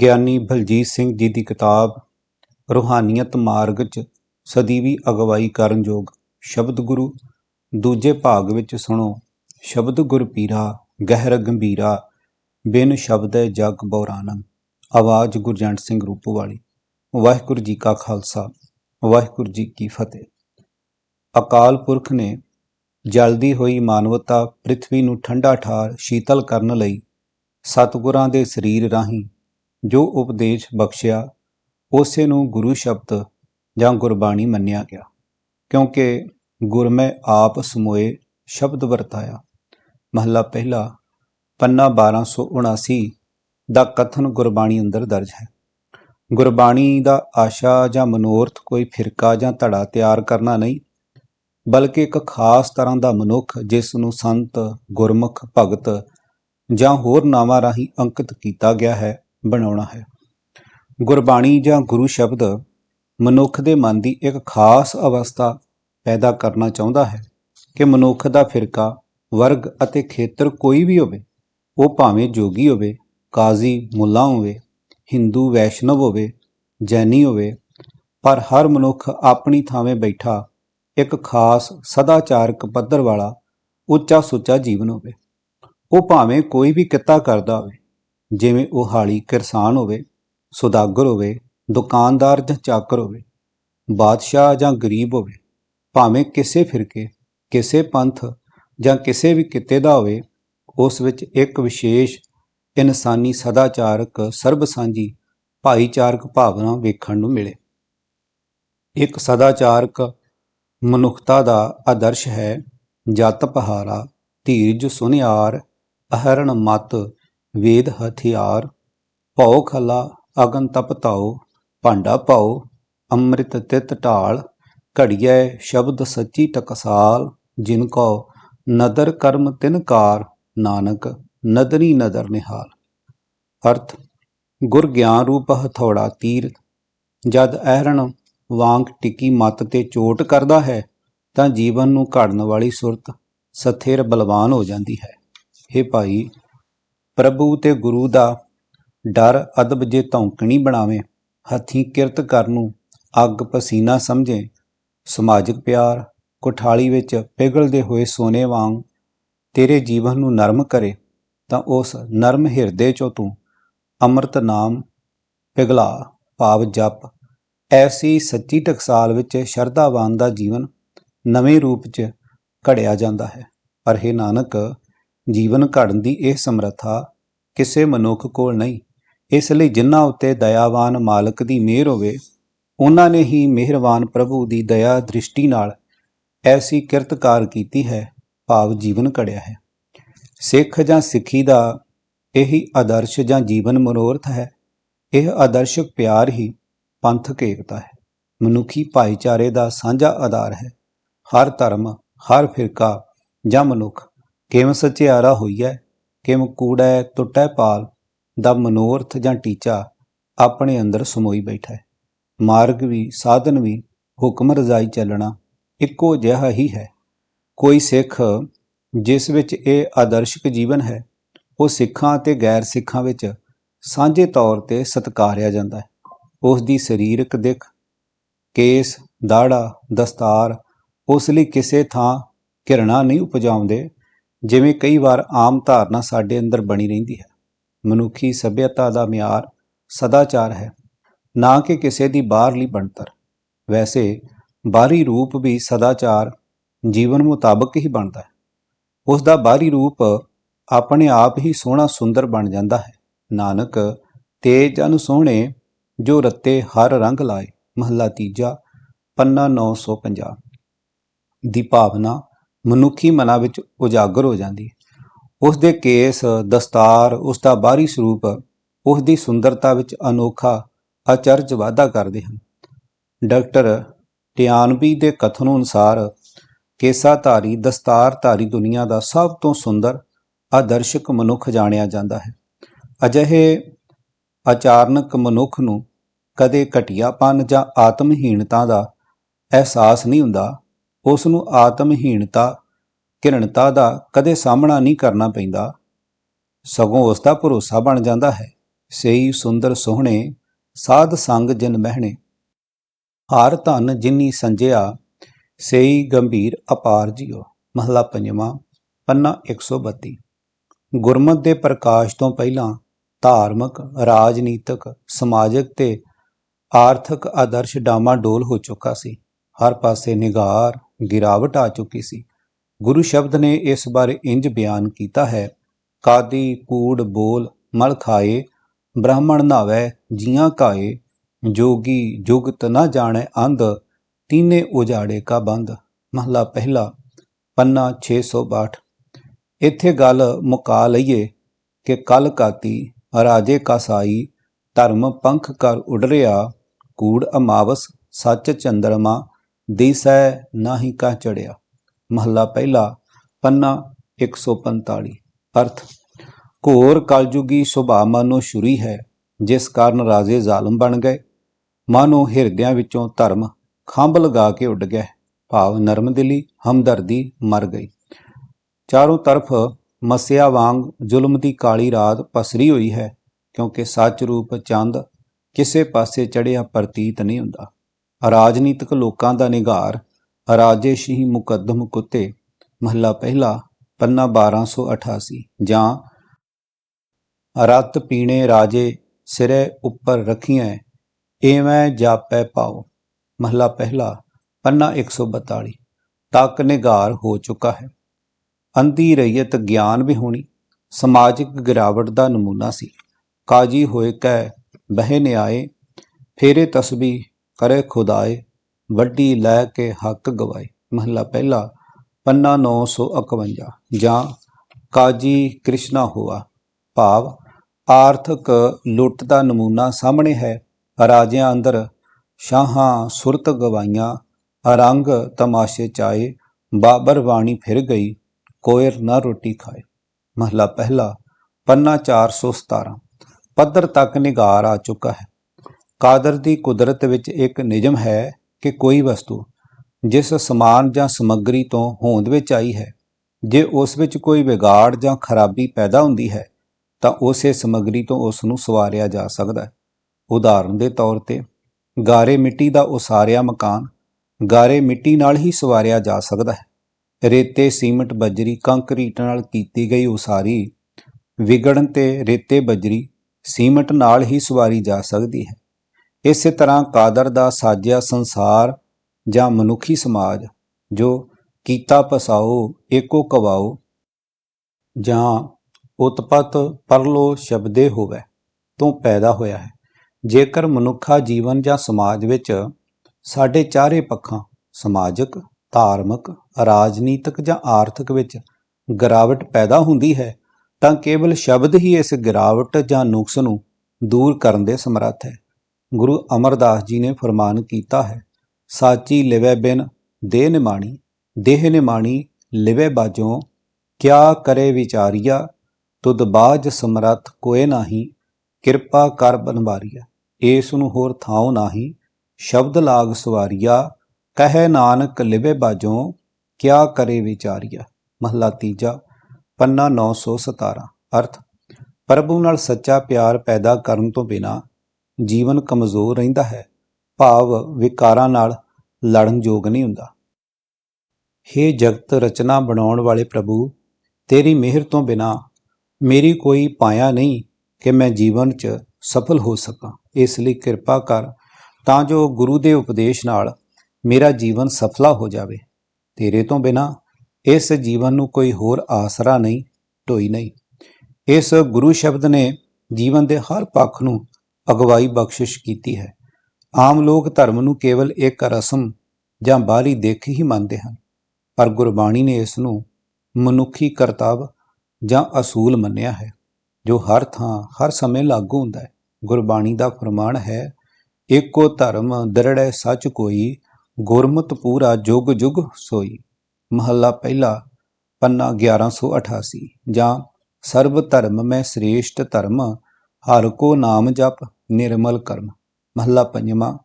ਗਿਆਨੀ ਬਲਜੀਤ ਸਿੰਘ ਜੀ ਦੀ ਕਿਤਾਬ ਰੂਹਾਨੀਅਤ ਮਾਰਗ 'ਚ ਸਦੀਵੀ ਅਗਵਾਈ ਕਰਨ ਯੋਗ ਸ਼ਬਦ ਗੁਰੂ। ਦੂਜੇ ਭਾਗ ਵਿੱਚ ਸੁਣੋ, ਸ਼ਬਦ ਗੁਰ ਪੀਰਾ, ਗਹਿਰ ਗੰਭੀਰਾ, ਬਿਨ ਸ਼ਬਦੈ ਜਗ ਬੌਰਾਨੰ, ਆਵਾਜ਼ ਗੁਰਜੰਟ ਸਿੰਘ ਰੂਪੋ ਵਾਲੀ। ਵਾਹਿਗੁਰੂ ਜੀ ਕਾ ਖਾਲਸਾ, ਵਾਹਿਗੁਰੂ ਜੀ ਕੀ ਫਤਿਹ। ਅਕਾਲ ਪੁਰਖ ਨੇ ਜਲਦੀ ਹੋਈ ਮਾਨਵਤਾ ਪ੍ਰithvi ਨੂੰ ਠੰਡਾ ਠਾਰ ਸ਼ੀਤਲ ਕਰਨ ਲਈ ਸਤਿਗੁਰਾਂ ਦੇ ਸਰੀਰ ਰਾਹੀਂ ਜੋ ਉਪਦੇਸ਼ ਬਖਸ਼ਿਆ, ਉਸੇ ਨੂੰ ਗੁਰੂ ਸ਼ਬਦ ਜਾਂ ਗੁਰਬਾਣੀ ਮੰਨਿਆ ਗਿਆ, ਕਿਉਂਕਿ ਗੁਰਮੈ ਆਪ ਸਮੋਏ ਸ਼ਬਦ ਵਰਤਾਇਆ। ਮਹੱਲਾ ਪਹਿਲਾ, ਪੰਨਾ 1279 ਦਾ ਕਥਨ ਗੁਰਬਾਣੀ ਅੰਦਰ ਦਰਜ ਹੈ। ਗੁਰਬਾਣੀ ਦਾ ਆਸ਼ਾ ਜਾਂ ਮਨੋਰਥ ਕੋਈ ਫਿਰਕਾ ਜਾਂ ਧੜਾ ਤਿਆਰ ਕਰਨਾ ਨਹੀਂ, ਬਲਕਿ ਇੱਕ ਖਾਸ ਤਰ੍ਹਾਂ ਦਾ ਮਨੁੱਖ ਜਿਸ ਨੂੰ ਸੰਤ, ਗੁਰਮੁਖ, ਭਗਤ ਜਾਂ ਹੋਰ ਨਾਵਾਂ ਰਾਹੀਂ ਅੰਕਿਤ ਕੀਤਾ ਗਿਆ ਹੈ ਬਣਾਉਣਾ ਹੈ। ਗੁਰਬਾਣੀ ਜਾਂ ਗੁਰੂ ਸ਼ਬਦ ਮਨੁੱਖ ਦੇ ਮਨ ਦੀ ਇੱਕ ਖਾਸ ਅਵਸਥਾ ਪੈਦਾ ਕਰਨਾ ਚਾਹੁੰਦਾ ਹੈ ਕਿ ਮਨੁੱਖ ਦਾ ਫਿਰਕਾ, ਵਰਗ ਅਤੇ ਖੇਤਰ ਕੋਈ ਵੀ ਹੋਵੇ, ਉਹ ਭਾਵੇਂ ਜੋਗੀ ਹੋਵੇ, ਕਾਜ਼ੀ, ਮੁੱਲਾ ਹੋਵੇ, ਹਿੰਦੂ, ਵੈਸ਼ਨਵ ਹੋਵੇ, ਜੈਨੀ ਹੋਵੇ, ਪਰ ਹਰ ਮਨੁੱਖ ਆਪਣੀ ਥਾਵੇਂ ਬੈਠਾ ਇੱਕ ਖਾਸ ਸਦਾਚਾਰਕ ਪੱਧਰ ਵਾਲਾ ਉੱਚਾ ਸੁੱਚਾ ਜੀਵਨ ਹੋਵੇ। ਉਹ ਭਾਵੇਂ ਕੋਈ ਵੀ ਕਿੱਤਾ ਕਰਦਾ ਹੋਵੇ ਜਿਵੇਂ ਉਹ ਹਾਲੀ ਕਿਰਸਾਨ ਹੋਵੇ, ਸੁਦਾਗਰ ਹੋਵੇ, ਦੁਕਾਨਦਾਰ ਜਾਂ ਚਾਕਰ ਹੋਵੇ, ਬਾਦਸ਼ਾਹ ਜਾਂ ਗਰੀਬ ਹੋਵੇ, ਭਾਵੇਂ ਕਿਸੇ ਫਿਰਕੇ, ਕਿਸੇ ਪੰਥ ਜਾਂ ਕਿਸੇ ਵੀ ਕਿੱਤੇ ਦਾ ਹੋਵੇ, ਉਸ ਵਿੱਚ ਇੱਕ ਵਿਸ਼ੇਸ਼ ਇਨਸਾਨੀ ਸਦਾਚਾਰਕ, ਸਰਬਸਾਂਝੀ ਭਾਈਚਾਰਕ ਭਾਵਨਾ ਵੇਖਣ ਨੂੰ ਮਿਲੇ। ਇੱਕ ਸਦਾਚਾਰਕ ਮਨੁੱਖਤਾ ਦਾ ਆਦਰਸ਼ ਹੈ, ਜਤ ਪਹਾਰਾ ਧੀਰਜ ਸੁਨਿਆਰ, ਅਹਰਣ ਮਤ ਵੇਦ ਹਥਿਆਰ, ਭਉ ਖਲਾ, ਅਗਨ ਤਪ ਤਾਉ ਭਾਂਡਾ ਪਾਉ ਅੰਮ੍ਰਿਤ ਤਿਤ ਢਾਲ, ਘੜੀਐ ਸ਼ਬਦ ਸੱਚੀ ਟਕਸਾਲ, ਜਿਨ ਕੋ ਨਦਰ ਕਰਮ ਤਿਨਕਾਰ ਨਾਨਕ ਨਦਰੀ ਨਦਰ ਨਿਹਾਲ। ਅਰਥ, ਗੁਰ ਗਿਆਨ ਰੂਪ ਹਥੌੜਾ ਤੀਰ, ਜਦ ਅਹਰਣ ਵਾਂਗ ਟਿੱਕੀ ਮੱਤ ਤੇ ਚੋਟ ਕਰਦਾ ਹੈ, ਤਾਂ ਜੀਵਨ ਨੂੰ ਘੜਨ ਵਾਲੀ ਸੁਰਤ ਸਥਿਰ ਬਲਵਾਨ ਹੋ ਜਾਂਦੀ ਹੈ। हे ਭਾਈ ਪ੍ਰਭੂ ਤੇ ਗੁਰੂ ਦਾ ਡਰ ਅਦਬ ਜੇ ਧੌਂਕਣੀ ਬਣਾਵੇ, ਹੱਥੀਂ ਕਿਰਤ ਕਰਨ ਨੂੰ ਅੱਗ ਪਸੀਨਾ ਸਮਝੇ, ਸਮਾਜਿਕ ਪਿਆਰ ਕੋਠਾਲੀ ਵਿੱਚ ਪਿਘਲਦੇ ਹੋਏ ਸੋਨੇ ਵਾਂਗ ਤੇਰੇ ਜੀਵਨ ਨੂੰ ਨਰਮ ਕਰੇ, ਤਾਂ ਉਸ ਨਰਮ ਹਿਰਦੇ ਚੋਂ ਤੂੰ ਅੰਮ੍ਰਿਤ ਨਾਮ ਪਿਘਲਾ ਭਾਵ ਜਪ। ਐਸੀ ਸੱਚੀ ਟਕਸਾਲ ਵਿੱਚ ਸ਼ਰਧਾਵਾਨ ਦਾ ਜੀਵਨ ਨਵੇਂ ਰੂਪ 'ਚ ਘੜਿਆ ਜਾਂਦਾ ਹੈ। ਪਰ ਇਹ ਨਾਨਕ ਜੀਵਨ ਘੜਨ ਦੀ ਇਹ ਸਮਰੱਥਾ ਕਿਸੇ ਮਨੁੱਖ ਕੋਲ ਨਹੀਂ। ਇਸ ਲਈ ਜਿਨ੍ਹਾਂ ਉੱਤੇ ਦਇਆਵਾਨ ਮਾਲਕ ਦੀ ਮਿਹਰ ਹੋਵੇ, ਉਹਨਾਂ ਨੇ ਹੀ ਮਿਹਰਬਾਨ ਪ੍ਰਭੂ ਦੀ ਦਇਆ ਦ੍ਰਿਸ਼ਟੀ ਨਾਲ ਐਸੀ ਕਿਰਤਕਾਰ ਕੀਤੀ ਹੈ, ਭਾਵ ਜੀਵਨ ਘੜਿਆ ਹੈ। ਸਿੱਖ ਜਾਂ ਸਿੱਖੀ ਦਾ ਇਹੀ ਆਦਰਸ਼ ਜਾਂ ਜੀਵਨ ਮਨੋਰਥ ਹੈ। ਇਹ ਆਦਰਸ਼ਕ ਪਿਆਰ ਹੀ ਪੰਥਕ ਏਕਤਾ ਹੈ। ਮਨੁੱਖੀ ਭਾਈਚਾਰੇ ਦਾ ਸਾਂਝਾ ਆਧਾਰ ਹੈ। ਹਰ ਧਰਮ, ਹਰ ਫਿਰਕਾ ਜਾਂ ਮਨੁੱਖ ਕਿਵੇਂ ਸੱਚਿਆਰਾ ਹੋਈਐ? ਕਿਵੇਂ ਕੂੜੈ ਟੁੱਟੈ ਪਾਲ ਦਾ ਮਨੋਰਥ ਜਾਂ ਟੀਚਾ ਆਪਣੇ ਅੰਦਰ ਸਮੋਈ ਬੈਠਾ? ਹੈ ਮਾਰਗ ਵੀ, ਸਾਧਨ ਵੀ, ਹੁਕਮ ਰਜ਼ਾਈ ਚੱਲਣਾ ਇੱਕੋ ਜਿਹਾ ਹੀ ਹੈ। ਕੋਈ ਸਿੱਖ ਜਿਸ ਵਿੱਚ ਇਹ ਆਦਰਸ਼ਕ ਜੀਵਨ ਹੈ, ਉਹ ਸਿੱਖਾਂ ਅਤੇ ਗੈਰ ਸਿੱਖਾਂ ਵਿੱਚ ਸਾਂਝੇ ਤੌਰ ਤੇ ਸਤਕਾਰਿਆ ਜਾਂਦਾ ਹੈ। ਉਸ ਦੀ ਸਰੀਰਕ ਦਿੱਖ, ਕੇਸ, ਦਾੜਾ, ਦਸਤਾਰ ਉਸ ਲਈ ਕਿਸੇ ਥਾਂ ਘਿਰਣਾ ਨਹੀਂ ਉਪਜਾਉਂਦੇ ਜਿਵੇਂ ਕਈ ਵਾਰ ਆਮ ਧਾਰਨਾ ਸਾਡੇ ਅੰਦਰ ਬਣੀ ਰਹਿੰਦੀ ਹੈ। ਮਨੁੱਖੀ ਸਭਿਅਤਾ ਦਾ ਮਿਆਰ ਸਦਾਚਾਰ ਹੈ। ਨਾ ਕਿ ਕਿਸੇ ਦੀ ਬਾਹਰਲੀ ਬਣਤਰ। ਵੈਸੇ ਬਾਹਰੀ ਰੂਪ ਵੀ ਸਦਾਚਾਰ ਜੀਵਨ ਮੁਤਾਬਕ ਹੀ ਬਣਦਾ ਹੈ। ਉਸ ਦਾ ਬਾਹਰੀ ਰੂਪ ਆਪਣੇ ਆਪ ਹੀ ਸੋਹਣਾ ਸੁੰਦਰ ਬਣ ਜਾਂਦਾ ਹੈ। ਨਾਨਕ, ਤੇਜ ਜਨ ਸੋਹਣੇ, ਜੋ ਰੱਤੇ ਹਰ ਰੰਗ ਲਾਏ। ਮਹੱਲਾ ਤੀਜਾ, ਪੰਨਾ 950 ਦੀ ਭਾਵਨਾ ਮਨੁੱਖੀ ਮਨਾਂ ਵਿੱਚ ਉਜਾਗਰ ਹੋ ਜਾਂਦੀ ਹੈ। ਉਸ ਦੇ ਕੇਸ, ਦਸਤਾਰ, ਉਸ ਦਾ ਬਾਹਰੀ ਸਰੂਪ, ਉਸ ਦੀ ਸੁੰਦਰਤਾ ਵਿੱਚ ਅਨੋਖਾ, ਅਚਰਜ ਵਾਧਾ ਕਰਦੇ ਹਨ। ਡਾਕਟਰ ਟਿਆਨਬੀ ਦੇ ਕਥਨ ਅਨੁਸਾਰ ਕੇਸਾਧਾਰੀ, ਦਸਤਾਰਧਾਰੀ ਦੁਨੀਆ ਦਾ ਸਭ ਤੋਂ ਸੁੰਦਰ, ਆਦਰਸ਼ਕ ਮਨੁੱਖ ਜਾਣਿਆ ਜਾਂਦਾ ਹੈ। ਅਜਿਹੇ ਆਚਾਰਨਕ ਮਨੁੱਖ ਨੂੰ ਕਦੇ ਘਟੀਆਪਨ ਜਾਂ ਆਤਮਹੀਣਤਾ ਦਾ ਅਹਿਸਾਸ ਨਹੀਂ ਹੁੰਦਾ। ਉਸ ਨੂੰ ਆਤਮਹੀਣਤਾ, ਘਿਰਣਤਾ ਦਾ ਕਦੇ ਸਾਹਮਣਾ ਨਹੀਂ ਕਰਨਾ ਪੈਂਦਾ। ਸਗੋਂ ਉਸ ਦਾ ਭਰੋਸਾ ਬਣ ਜਾਂਦਾ ਹੈ। ਸਹੀ ਸੁੰਦਰ ਸੋਹਣੇ, ਸਾਧ ਸੰਗ ਜਿਨ ਮਹਿਣੇ। ਹਰ ਧਨ ਜਿਨੀ ਸੰਜਿਆ ਸਹੀ ਗੰਭੀਰ ਅਪਾਰ ਜਿਉ। ਮਹਲਾ ਪੰਜਵਾਂ, ਪੰਨਾ 132 ਗੁਰਮਤ ਦੇ ਪ੍ਰਕਾਸ਼ ਤੋਂ ਪਹਿਲਾਂ ਧਾਰਮਿਕ, ਰਾਜਨੀਤਿਕ, ਸਮਾਜਿਕ ਤੇ ਆਰਥਿਕ ਆਦਰਸ਼ ਡਾਮਾ ਡੋਲ ਹੋ ਚੁੱਕਾ ਸੀ। ਹਰ ਪਾਸੇ ਨਿਗਾਰ ਗਿਰਾਵਟ ਆ ਚੁੱਕੀ ਸੀ। ਗੁਰੂ ਸ਼ਬਦ ਨੇ ਇਸ ਬਾਰੇ ਇੰਜ ਬਿਆਨ ਕੀਤਾ ਹੈ, ਕਾਦੀ, ਕੂੜ, ਬੋਲ, ਮਲ ਖਾਏ, ਬ੍ਰਾਹਮਣ ਨਾਵੇ ਜੀਆਂ ਕਾਏ, ਜੋਗੀ ਜੁਗਤ ਨਾ ਜਾਣੈ ਅੰਧ, ਤੀਨੇ ਉਜਾੜੇ ਕਾ ਬੰਦ। ਮਹਲਾ ਪਹਿਲਾ, ਪੰਨਾ 662 ਇੱਥੇ ਗੱਲ ਮੁਕਾ ਲਈਏ ਕਿ ਕਲ ਕਾਤੀ ਰਾਜੇ ਕਾ ਧਰਮ ਪੰਖ ਕਰ ਉਡ ਰਿਆ ਕੂੜ ਅਮਾਵਸ, ਸੱਚ ਚੰਦਰਮਾ ਦਿਸੈ ਨਾਹੀ ਕਾ ਚੜਿਆ ਮਹੱਲਾ ਪਹਿਲਾ, ਪੰਨਾ 145 ਅਰਥ, ਘੋਰ ਕਲਯੁਗੀ ਸੁਭਾਅ ਮਾਨੋ ਸ਼ੁਰੀ ਹੈ, ਜਿਸ ਕਾਰਨ ਰਾਜੇ ਜ਼ਾਲਮ ਬਣ ਗਏ। ਮਾਨੋ ਹਿਰਦਿਆਂ ਵਿੱਚੋਂ ਧਰਮ ਖੰਭ ਲਗਾ ਕੇ ਉੱਡ ਗਿਆ। ਭਾਵ ਨਰਮ ਦਿਲੀ, ਹਮਦਰਦੀ ਮਰ ਗਈ। ਚਾਰੋਂ ਤਰਫ ਮਸਿਆ ਵਾਂਗ ਜ਼ੁਲਮ ਦੀ ਕਾਲੀ ਰਾਤ ਪਸਰੀ ਹੋਈ ਹੈ, ਕਿਉਂਕਿ ਸੱਚ ਰੂਪ ਚੰਦ ਕਿਸੇ ਪਾਸੇ ਚੜਿਆ ਪ੍ਰਤੀਤ ਨਹੀਂ ਹੁੰਦਾ। ਰਾਜਨੀਤਿਕ ਲੋਕਾਂ ਦਾ ਨਿਗਾਰ ਰਾਜੇਸ਼ ਹੀ ਮੁਕੱਦਮ ਕੁੱਤੇ, ਮਹੱਲਾ ਪਹਿਲਾ, ਪੰਨਾ 1288 ਜਾਂ ਰਤ ਪੀਣੇ ਰਾਜੇ ਸਿਰੇ ਉੱਪਰ ਰੱਖੀਆਂ ਏਵੇਂ ਜਾਪੈ ਪਾਓ ਮਹੱਲਾ ਪਹਿਲਾ, ਪੰਨਾ 142 ਤੱਕ ਨਿਗਾਰ ਹੋ ਚੁੱਕਾ ਹੈ। ਅੰਧੀ ਰਈਅਤ ਗਿਆਨ ਵੀ ਹੋਣੀ, ਸਮਾਜਿਕ ਗਿਰਾਵਟ ਦਾ ਨਮੂਨਾ ਸੀ। ਕਾਜੀ ਹੋਏ ਕੈ, ਬਹਿ ਨਿਆਏ, ਫੇਰੇ ਤਸਬੀ ਕਰੇ ਖੁਦਾਏ, ਵੱਡੀ ਲੈ ਕੇ ਹੱਕ ਗਵਾਏ। ਮਹੱਲਾ ਪਹਿਲਾ, ਪੰਨਾ 951 ਜਾਂ ਕਾਜੀ ਕ੍ਰਿਸ਼ਨਾ ਹੋਆ। ਭਾਵ, ਆਰਥਿਕ ਲੁੱਟ ਦਾ ਨਮੂਨਾ ਸਾਹਮਣੇ ਹੈ। ਰਾਜਿਆਂ ਅੰਦਰ ਸ਼ਾਹਾਂ ਸੁਰਤ ਗਵਾਈਆਂ ਰੰਗ ਤਮਾਸ਼ੇ ਚਾਏ, ਬਾਬਰ ਬਾਣੀ ਫਿਰ ਗਈ, ਕੋਇਰ ਨਾ ਰੋਟੀ ਖਾਏ। ਮਹਲਾ ਪਹਿਲਾ, ਪੰਨਾ 417 ਪੱਧਰ ਤੱਕ ਨਿਗਾਰ ਆ ਚੁੱਕਾ ਹੈ। ਕਾਦਰ ਦੀ ਕੁਦਰਤ ਵਿੱਚ ਇੱਕ ਨਿਯਮ ਹੈ ਕਿ ਕੋਈ ਵਸਤੂ ਜਿਸ ਸਮਾਨ ਜਾਂ ਸਮੱਗਰੀ ਤੋਂ ਹੋਂਦ ਵਿੱਚ ਆਈ ਹੈ, ਜੇ ਉਸ ਵਿੱਚ ਕੋਈ ਵਿਗਾੜ ਜਾਂ ਖਰਾਬੀ ਪੈਦਾ ਹੁੰਦੀ ਹੈ, ਤਾਂ ਉਸੇ ਸਮੱਗਰੀ ਤੋਂ ਉਸ ਨੂੰ ਸਵਾਰਿਆ ਜਾ ਸਕਦਾ ਹੈ। ਉਦਾਹਰਨ ਦੇ ਤੌਰ ਤੇ, ਗਾਰੇ ਮਿੱਟੀ ਦਾ ਉਸਾਰਿਆ ਮਕਾਨ ਗਾਰੇ ਮਿੱਟੀ ਨਾਲ ਹੀ ਸਵਾਰਿਆ ਜਾ ਸਕਦਾ ਹੈ। ਰੇਤੇ, ਸੀਮਟ, ਬਜਰੀ, ਕੰਕਰੀਟ ਨਾਲ ਕੀਤੀ ਗਈ ਉਸਾਰੀ ਵਿਗੜਨ ਤੇ ਰੇਤੇ, ਬਜਰੀ, ਸੀਮਟ ਨਾਲ ਹੀ ਸਵਾਰੀ ਜਾ ਸਕਦੀ ਹੈ। ਇਸੇ ਤਰ੍ਹਾਂ ਕਾਦਰ ਦਾ ਸਾਜਿਆ ਸੰਸਾਰ ਜਾਂ ਮਨੁੱਖੀ ਸਮਾਜ, ਜੋ ਕੀਤਾ ਪਸਾਓ, ਏਕੋ ਕਵਾਓ ਜਾਂ ਉਤਪਤ ਪਰਲੋ ਸ਼ਬਦੇ ਹੋਵੇ, ਤੋਂ ਪੈਦਾ ਹੋਇਆ ਹੈ। ਜੇਕਰ ਮਨੁੱਖਾ ਜੀਵਨ ਜਾਂ ਸਮਾਜ ਵਿੱਚ ਸਾਡੇ ਚਾਰੇ ਪੱਖਾਂ, ਸਮਾਜਿਕ, ਧਾਰਮਿਕ, ਰਾਜਨੀਤਿਕ ਜਾਂ ਆਰਥਿਕ ਵਿੱਚ ਗਿਰਾਵਟ ਪੈਦਾ ਹੁੰਦੀ ਹੈ, ਤਾਂ ਕੇਵਲ ਸ਼ਬਦ ਹੀ ਇਸ ਗਿਰਾਵਟ ਜਾਂ ਨੁਕਸ ਨੂੰ ਦੂਰ ਕਰਨ ਦੇ ਸਮਰੱਥ ਹੈ। ਗੁਰੂ ਅਮਰਦਾਸ ਜੀ ਨੇ ਫਰਮਾਨ ਕੀਤਾ ਹੈ, ਸਾਚੀ ਲਿਵੈ ਬਿਨ ਦੇਹ ਨਿਮਾਣੀ ਦੇਹ ਨਿਮਾਣੀ ਲਿਵੈ ਬਾਜੋਂ ਕਿਆ ਕਰੇ ਵਿਚਾਰੀਆ, ਤੁਧ ਬਾਜ ਸਮਰੱਥ ਕੋਏ ਨਾਹੀ, ਕਿਰਪਾ ਕਰ ਬਨਵਾਰੀਆ, ਏਸ ਨੂੰ ਹੋਰ ਥਾਉ ਨਾਹੀ, ਸ਼ਬਦ ਲਾਗ ਸਵਾਰੀਆ, ਕਹੇ ਨਾਨਕ ਲਿਵੇ ਬਾਜੋਂ ਕਿਆ ਕਰੇ ਵਿਚਾਰੀਆ? ਮਹਲਾ ਤੀਜਾ, ਪੰਨਾ 917 ਅਰਥ, ਪ੍ਰਭੂ ਨਾਲ ਸੱਚਾ ਪਿਆਰ ਪੈਦਾ ਕਰਨ ਤੋਂ ਬਿਨਾ ਜੀਵਨ ਕਮਜ਼ੋਰ ਰਹਿੰਦਾ ਹੈ। ਭਾਵ ਵਿਕਾਰਾਂ ਨਾਲ ਲੜਨ ਯੋਗ ਨਹੀਂ ਹੁੰਦਾ। हे ਜਗਤ ਰਚਨਾ ਬਣਾਉਣ ਵਾਲੇ ਪ੍ਰਭੂ, ਤੇਰੀ ਮਿਹਰ ਤੋਂ ਬਿਨਾ ਮੇਰੀ ਕੋਈ ਪਾਇਆ ਨਹੀਂ ਕਿ ਮੈਂ ਜੀਵਨ 'ਚ ਸਫਲ ਹੋ ਸਕਾਂ। ਇਸ ਲਈ ਕਿਰਪਾ ਕਰ, ਤਾਂ ਜੋ ਗੁਰੂ ਦੇ ਉਪਦੇਸ਼ ਨਾਲ ਮੇਰਾ ਜੀਵਨ ਸਫਲਾ ਹੋ ਜਾਵੇ। ਤੇਰੇ ਤੋਂ ਬਿਨਾ ਇਸ ਜੀਵਨ ਨੂੰ ਕੋਈ ਹੋਰ ਆਸਰਾ ਨਹੀਂ, ਢੋਈ ਨਹੀਂ। ਇਸ ਗੁਰੂ ਸ਼ਬਦ ਨੇ ਜੀਵਨ ਦੇ ਹਰ ਪੱਖ ਨੂੰ ਅਗਵਾਈ ਬਖਸ਼ਿਸ਼ ਕੀਤੀ ਹੈ। ਆਮ ਲੋਕ ਧਰਮ ਨੂੰ ਕੇਵਲ ਇੱਕ ਰਸਮ ਜਾਂ ਬਾਹਰੀ ਦੇਖ ਹੀ ਮੰਨਦੇ ਹਨ, ਪਰ ਗੁਰਬਾਣੀ ਨੇ ਇਸ ਨੂੰ ਮਨੁੱਖੀ ਕਰਤੱਵ ਜਾਂ ਅਸੂਲ ਮੰਨਿਆ ਹੈ, ਜੋ ਹਰ ਥਾਂ, ਹਰ ਸਮੇਂ ਲਾਗੂ ਹੁੰਦਾ ਹੈ। ਗੁਰਬਾਣੀ ਦਾ ਫਰਮਾਨ ਹੈ ਏਕੋ ਧਰਮ ਦਰੜੈ ਸੱਚ ਕੋਈ, ਗੁਰਮਤ ਪੂਰਾ ਜੁਗ ਜੁਗ ਸੋਈ। ਮਹੱਲਾ ਪਹਿਲਾ, ਪੰਨਾ 1188 ਜਾਂ ਸਰਬ ਧਰਮ ਮੈਂ ਸ੍ਰੇਸ਼ਟ ਧਰਮ ਹਰ ਕੋ ਨਾਮ ਜਪ ਨਿਰਮਲ ਕਰਮ, ਮਹੱਲਾ ਪੰਜਵਾਂ,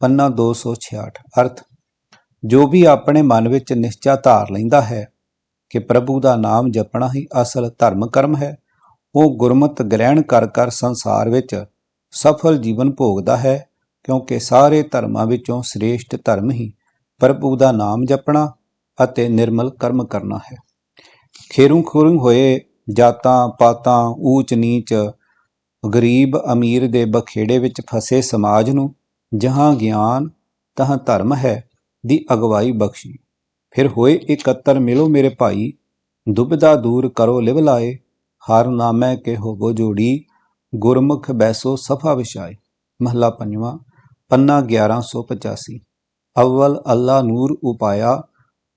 ਪੰਨਾ 266 ਅਰਥ, ਜੋ ਵੀ ਆਪਣੇ ਮਨ ਵਿੱਚ ਨਿਸ਼ਚਾ ਧਾਰ ਲੈਂਦਾ ਹੈ ਕਿ ਪ੍ਰਭੂ ਦਾ ਨਾਮ ਜਪਣਾ ਹੀ ਅਸਲ ਧਰਮ ਕਰਮ ਹੈ, ਉਹ ਗੁਰਮਤ ਗ੍ਰਹਿਣ ਕਰ ਕਰ ਸੰਸਾਰ ਵਿੱਚ ਸਫਲ ਜੀਵਨ ਭੋਗਦਾ ਹੈ, ਕਿਉਂਕਿ ਸਾਰੇ ਧਰਮਾਂ ਵਿੱਚੋਂ ਸ੍ਰੇਸ਼ਟ ਧਰਮ ਹੀ ਪ੍ਰਭੂ ਦਾ ਨਾਮ ਜਪਣਾ ਅਤੇ ਨਿਰਮਲ ਕਰਮ ਕਰਨਾ ਹੈ। ਖੇਰੂ ਖੁਰੂ ਹੋਏ ਜਾਤਾਂ ਪਾਤਾਂ ਊਚ ਨੀਚ ਗਰੀਬ ਅਮੀਰ ਦੇ ਬਖੇੜੇ ਵਿੱਚ ਫਸੇ ਸਮਾਜ ਨੂੰ ਜਹਾਂ ਗਿਆਨ ਤਹਾਂ ਧਰਮ ਹੈ ਦੀ ਅਗਵਾਈ ਬਖਸ਼ੀ। ਫਿਰ ਹੋਏ ਇਕੱਤਰ ਮਿਲੋ ਮੇਰੇ ਭਾਈ, ਦੁਬਿਧਾ ਦੂਰ ਕਰੋ ਲਿਵ ਲਾਏ, ਹਰ ਨਾਮੈ ਕੇ ਹੋਵੋ ਜੋੜੀ, ਗੁਰਮੁਖ ਬੈਸੋ ਸਫਾ ਵਿਛਾਏ। ਮਹਲਾ ਪੰਜਵਾਂ, ਪੰਨਾ 1185 ਅਵਲ ਅੱਲਾ ਨੂਰ ਉਪਾਇਆ,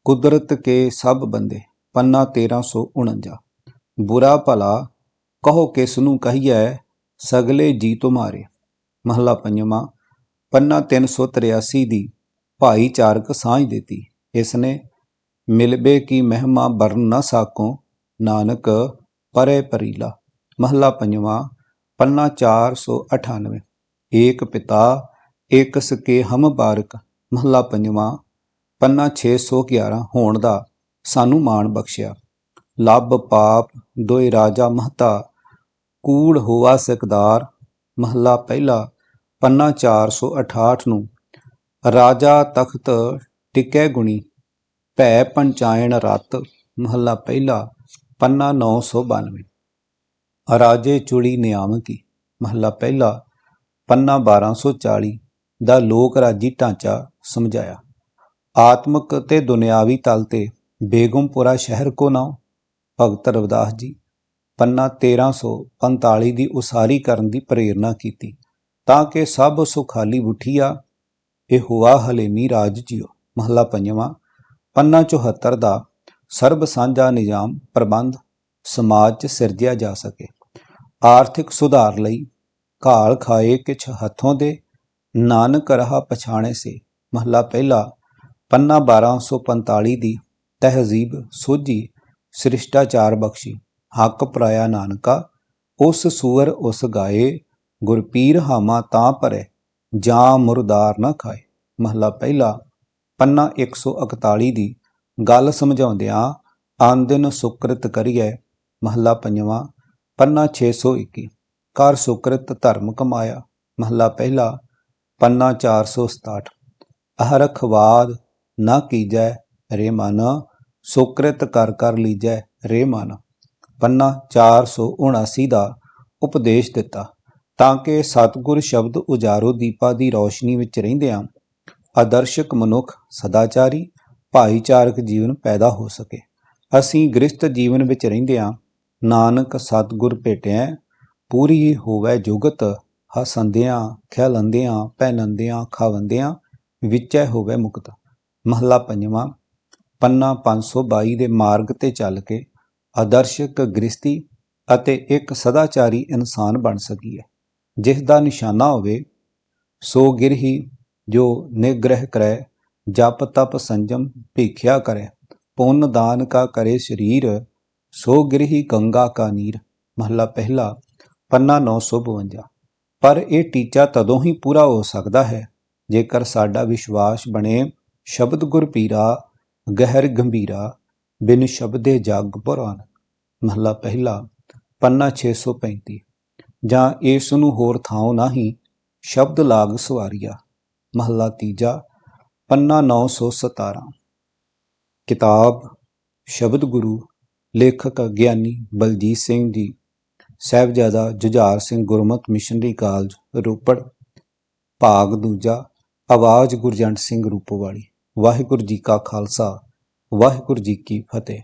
ਕੁਦਰਤ ਕੇ ਸਭ ਬੰਦੇ। ਪੰਨਾ 1349 ਬੁਰਾ ਭਲਾ, ਕਹੋ ਕਿਸ ਨੂੰ ਕਹੀਐ ਸਗਲੇ ਜੀ ਤੁਮਾਰੇ, ਮਹਲਾ ਪੰਜਵਾਂ, ਪੰਨਾ 383 ਦੀ ਭਾਈਚਾਰਕ ਸਾਂਝ ਦਿੱਤੀ। ਇਸ ਨੇ ਮਿਲਬੇ ਕੀ ਮਹਿਮਾ ਬਰਨ ਨਾ ਸਾਕੋ, ਨਾਨਕ ਪਰੇ ਪਰੀਲਾ। ਮਹਲਾ ਪੰਜਵਾਂ, ਪੰਨਾ 498 ਏਕ ਪਿਤਾ, ਏਕ ਸਕੇ ਹਮ ਬਾਰਕ। ਮਹਲਾ ਪੰਜਵਾਂ, ਪੰਨਾ 611 ਹੋਣ ਦਾ ਸਾਨੂੰ ਮਾਣ ਬਖਸ਼ਿਆ। ਲੱਭ ਪਾਪ ਦੋਇ ਰਾਜਾ ਮਹਤਾ ਕੂੜ ਹੋਆ ਸਿਕਦਾਰ, ਮਹੱਲਾ ਪਹਿਲਾ, ਪੰਨਾ 468 ਨੂੰ, ਰਾਜਾ ਤਖਤ ਟਿਕੈ ਗੁਣੀ, ਭੈ ਪੰਚਾਇਣ ਰਤ, ਮਹੱਲਾ ਪਹਿਲਾ, ਪੰਨਾ 992 ਰਾਜੇ ਚੁੜੀ ਨਿਆਮਕੀ, ਮਹੱਲਾ ਪਹਿਲਾ, ਪੰਨਾ 1240 ਦਾ ਲੋਕ ਰਾਜੀ ਢਾਂਚਾ ਸਮਝਾਇਆ। ਆਤਮਕ ਤੇ ਦੁਨਿਆਵੀ ਤਲ ਤੇ ਬੇਗਮਪੁਰਾ ਸ਼ਹਿਰ ਕੋ ਨਾਮ ਭਗਤ ਰਵਿਦਾਸ ਜੀ। ਪੰਨਾ 1345 ਦੀ ਉਸਾਰੀ ਕਰਨ ਦੀ ਪ੍ਰੇਰਣਾ ਕੀਤੀ। ਤਾਂ ਕਿ ਸਭ ਸੁਖਾਲੀ ਬੁਠੀਆ ਇਹ ਹੁਆ ਹਲੇਮੀ ਰਾਜ ਜਿਉ ਮਹੱਲਾ ਪੰਜਵਾਂ, ਪੰਨਾ 74 ਦਾ ਸਰਬ ਸਾਂਝਾ ਨਿਜ਼ਾਮ ਪ੍ਰਬੰਧ ਸਮਾਜ 'ਚ ਸਿਰਜਿਆ ਜਾ ਸਕੇ। ਆਰਥਿਕ ਸੁਧਾਰ ਲਈ ਘਾਲ ਖਾਏ ਕਿਛ ਹੱਥੋਂ ਦੇ, ਨਾਨਕ ਰਹਾ ਪਛਾਣੇ ਸੇ। ਮਹੱਲਾ ਪਹਿਲਾ, ਪੰਨਾ 1245 ਦੀ ਤਹਿਜ਼ੀਬ ਸੋਝੀ ਸ੍ਰਿਸ਼ਟਾਚਾਰ ਬਖਸ਼ੀ। ਹੱਕ ਪਰਾਇਆ ਨਾਨਕਾ, ਉਸ ਸੂਰ ਉਸ ਗਾਏ ਗੁਰਪੀਰ ਹਾਮਾ ਤਾਂ ਭਰੇ, ਜਾਂ ਮੁਰਦਾਰ ਨਾ ਖਾਏ। ਮਹੱਲਾ ਪਹਿਲਾ, ਪੰਨਾ 141 ਦੀ ਗੱਲ ਸਮਝਾਉਂਦਿਆਂ ਆਂਦਿਨ ਸੁਕ੍ਰਿਤ ਕਰੀਐ। ਮਹੱਲਾ ਪੰਜਵਾਂ, ਪੰਨਾ 621 ਕਰ ਸੁਕ੍ਰਿਤ ਧਰਮ ਕਮਾਇਆ। ਮਹੱਲਾ ਪਹਿਲਾ, ਪੰਨਾ 467 ਅਹਰਖਵਾਦ ਨਾ ਕੀਜੈ ਰੇ ਮਨ, ਸੁਕ੍ਰਿਤ ਕਰ ਕਰ ਲੀਜੈ ਰੇ ਮਨ। ਪੰਨਾ 479 ਦਾ ਉਪਦੇਸ਼ ਦਿੱਤਾ। ਤਾਂ ਕਿ ਸਤਿਗੁਰ ਸ਼ਬਦ ਉਜਾਰੋ ਦੀਪਾ ਦੀ ਰੌਸ਼ਨੀ ਵਿੱਚ ਰਹਿੰਦਿਆਂ ਆਦਰਸ਼ਕ ਮਨੁੱਖ, ਸਦਾਚਾਰੀ, ਭਾਈਚਾਰਕ ਜੀਵਨ ਪੈਦਾ ਹੋ ਸਕੇ। ਅਸੀਂ ਗ੍ਰਸਤ ਜੀਵਨ ਵਿੱਚ ਰਹਿੰਦਿਆਂ ਨਾਨਕ ਸਤਿਗੁਰ ਭੇਟਿਆ, ਪੂਰੀ ਹੋਵੇ ਜੁਗਤ, ਹਸੰਦਿਆਂ ਖਿਲੰਦਿਆਂ ਪਹਿਨੰਦਿਆਂ, ਖਾਵੰਦਿਆਂ, ਵਿਚੈ ਹੋਵੇ ਮੁਕਤ। ਮਹੱਲਾ ਪੰਜਵਾਂ, ਪੰਨਾ 522 ਦੇ ਮਾਰਗ ਤੇ ਚੱਲ ਕੇ ਆਦਰਸ਼ਕ ਗ੍ਰਸਤੀ ਅਤੇ ਇੱਕ ਸਦਾਚਾਰੀ ਇਨਸਾਨ ਬਣ ਸਕੀਏ ਜਿਸ ਦਾ ਨਿਸ਼ਾਨਾ ਹੋਵੇ, ਸੋ ਗਿਰਹੀ ਜੋ ਨਿਗ੍ਰਹਿ ਕਰੈ, ਜਪ ਤਪ ਸੰਜਮ ਭੀਖਿਆ ਕਰੈ, ਪੁੰਨ ਦਾਨ ਕਾ ਕਰੇ ਸਰੀਰ, ਸੋ ਗਿਰਹੀ ਗੰਗਾ ਕਾ ਨੀਰ। ਮਹੱਲਾ ਪਹਿਲਾ, ਪੰਨਾ 952 ਪਰ ਇਹ ਟੀਚਾ ਤਦੋਂ ਹੀ ਪੂਰਾ ਹੋ ਸਕਦਾ ਹੈ, ਜੇਕਰ ਸਾਡਾ ਵਿਸ਼ਵਾਸ ਬਣੇ ਸ਼ਬਦ ਗੁਰ ਪੀਰਾ, ਗਹਿਰ ਗੰਭੀਰਾ ਬਿਨ ਸ਼ਬਦੇ ਜਗ ਪੁਰਾਨ, ਮਹੱਲਾ ਪਹਿਲਾ, ਪੰਨਾ 635 ਜਾਂ ਇਸ ਨੂੰ ਹੋਰ ਥਾਉ ਨਹੀਂ, ਸ਼ਬਦ ਲਾਗ ਸਵਾਰੀਆ ਮਹੱਲਾ ਤੀਜਾ, ਪੰਨਾ 917 ਕਿਤਾਬ, ਸ਼ਬਦ ਗੁਰੂ, ਲੇਖਕ ਗਿਆਨੀ ਬਲਜੀਤ ਸਿੰਘ ਜੀ, ਸਾਹਿਬਜ਼ਾਦਾ ਜੁਝਾਰ ਸਿੰਘ ਗੁਰਮਤ ਮਿਸ਼ਨਰੀ ਕਾਲਜ, ਰੋਪੜ। ਭਾਗ ਦੂਜਾ, ਆਵਾਜ਼ ਗੁਰਜੰਟ ਸਿੰਘ ਰੂਪਵਾਲੀ, ਵਾਹਿਗੁਰੂ ਜੀ ਕਾ ਖਾਲਸਾ। ਵਾਹਿਗੁਰੂ ਜੀ ਕੀ ਫਤਿਹ।